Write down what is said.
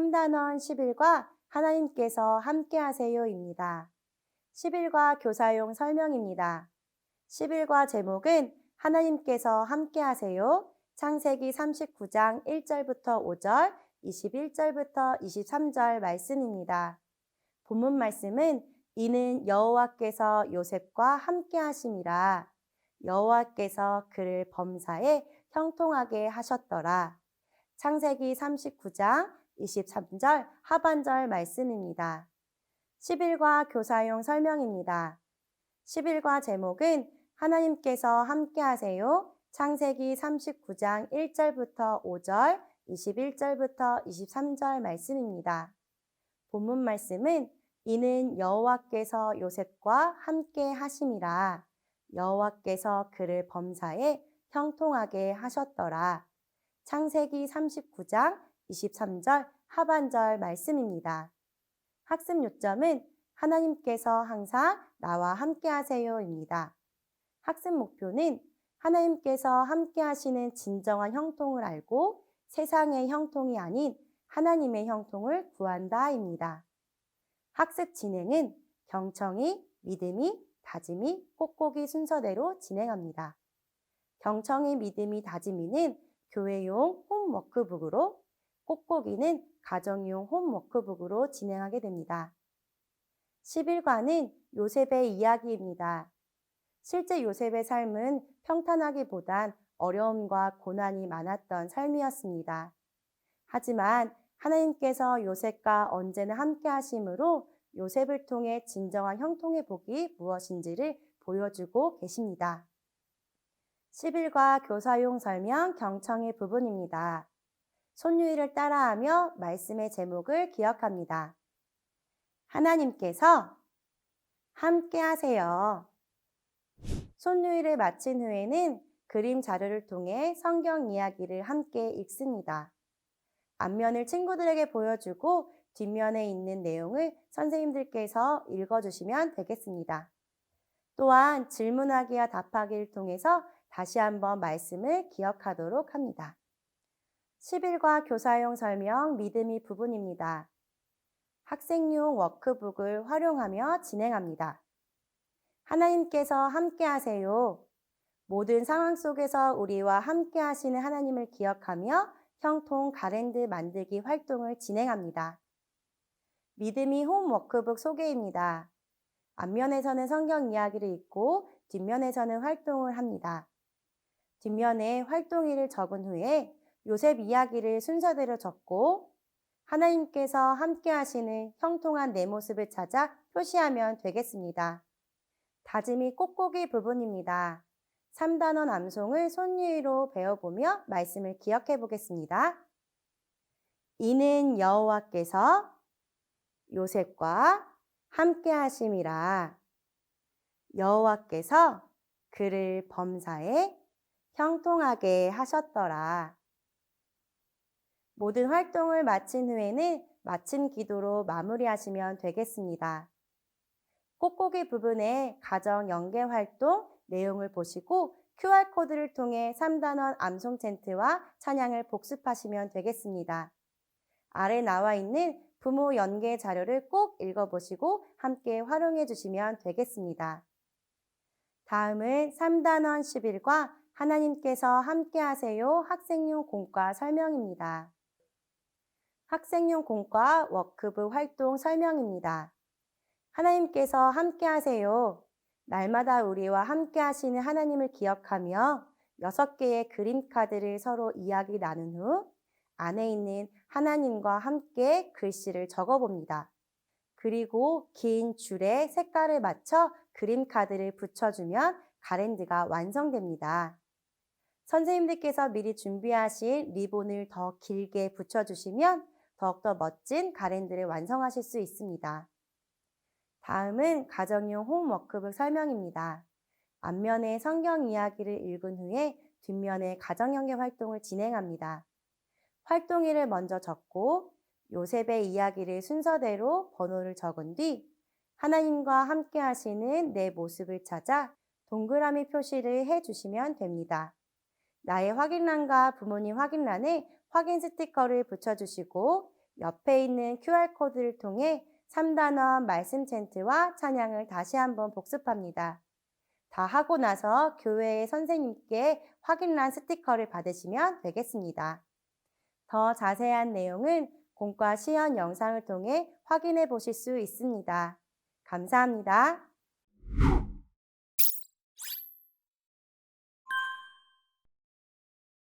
3단원 10일과 하나님께서 함께 하세요입니다. 10일과 교사용 설명입니다. 10일과 제목은 하나님께서 함께 하세요. 창세기 39장 1절부터 5절, 21절부터 23절 말씀입니다. 본문 말씀은 이는 여호와께서 요셉과 함께 하심이라 여호와께서 그를 범사에 형통하게 하셨더라. 창세기 39장 23절 하반절 말씀입니다. 10일과 교사용 설명입니다. 10일과 제목은 하나님께서 함께 하세요. 창세기 39장 1절부터 5절, 21절부터 23절 말씀입니다. 본문 말씀은 이는 여호와께서 요셉과 함께 하심이라 여호와께서 그를 범사에 형통하게 하셨더라. 창세기 39장 23절 하반절 말씀입니다. 학습 요점은 하나님께서 항상 나와 함께 하세요입니다. 학습 목표는 하나님께서 함께 하시는 진정한 형통을 알고 세상의 형통이 아닌 하나님의 형통을 구한다입니다. 학습 진행은 경청이, 믿음이, 다짐이, 꼭꼭이 순서대로 진행합니다. 경청이, 믿음이, 다짐이는 교회용 홈워크북으로 꼭꼭이는 가정용 홈워크북으로 진행하게 됩니다. 11과는 요셉의 이야기입니다. 실제 요셉의 삶은 평탄하기보단 어려움과 고난이 많았던 삶이었습니다. 하지만 하나님께서 요셉과 언제나 함께 하심으로 요셉을 통해 진정한 형통의 복이 무엇인지를 보여주고 계십니다. 11과 교사용 설명 경청의 부분입니다. 손유이를 따라하며 말씀의 제목을 기억합니다. 하나님께서 함께 하세요. 손유이를 마친 후에는 그림 자료를 통해 성경 이야기를 함께 읽습니다. 앞면을 친구들에게 보여주고 뒷면에 있는 내용을 선생님들께서 읽어주시면 되겠습니다. 또한 질문하기와 답하기를 통해서 다시 한번 말씀을 기억하도록 합니다. 10일과 교사용 설명 믿음이 부분입니다. 학생용 워크북을 활용하며 진행합니다. 하나님께서 함께 하세요. 모든 상황 속에서 우리와 함께 하시는 하나님을 기억하며 형통 가랜드 만들기 활동을 진행합니다. 믿음이 홈 워크북 소개입니다. 앞면에서는 성경 이야기를 읽고 뒷면에서는 활동을 합니다. 뒷면에 활동일을 적은 후에 요셉 이야기를 순서대로 적고 하나님께서 함께 하시는 형통한 내 모습을 찾아 표시하면 되겠습니다. 다짐이 꼭꼭이 부분입니다. 3단원 암송을 손위로 배워보며 말씀을 기억해 보겠습니다. 이는 여호와께서 요셉과 함께 하심이라 여호와께서 그를 범사에 형통하게 하셨더라. 모든 활동을 마친 후에는 마침 기도로 마무리하시면 되겠습니다. 꼭꼭이 부분에 가정 연계 활동 내용을 보시고 QR코드를 통해 3단원 암송 챈트와 찬양을 복습하시면 되겠습니다. 아래 나와 있는 부모 연계 자료를 꼭 읽어보시고 함께 활용해 주시면 되겠습니다. 다음은 3단원 10일과 하나님께서 함께 하세요 학생용 공과 설명입니다. 학생용 공과 워크북 활동 설명입니다. 하나님께서 함께 하세요. 날마다 우리와 함께 하시는 하나님을 기억하며 여섯 개의 그림 카드를 서로 이야기 나눈 후 안에 있는 하나님과 함께 글씨를 적어 봅니다. 그리고 긴 줄에 색깔을 맞춰 그림 카드를 붙여주면 가랜드가 완성됩니다. 선생님들께서 미리 준비하신 리본을 더 길게 붙여주시면 더욱더 멋진 가랜드를 완성하실 수 있습니다. 다음은 가정용 홈워크북 설명입니다. 앞면에 성경 이야기를 읽은 후에 뒷면에 가정연계 활동을 진행합니다. 활동일을 먼저 적고 요셉의 이야기를 순서대로 번호를 적은 뒤 하나님과 함께 하시는 내 모습을 찾아 동그라미 표시를 해 주시면 됩니다. 나의 확인란과 부모님 확인란에 확인 스티커를 붙여주시고 옆에 있는 QR코드를 통해 3단원 말씀 챈트와 찬양을 다시 한번 복습합니다. 다 하고 나서 교회의 선생님께 확인란 스티커를 받으시면 되겠습니다. 더 자세한 내용은 공과 시연 영상을 통해 확인해 보실 수 있습니다. 감사합니다.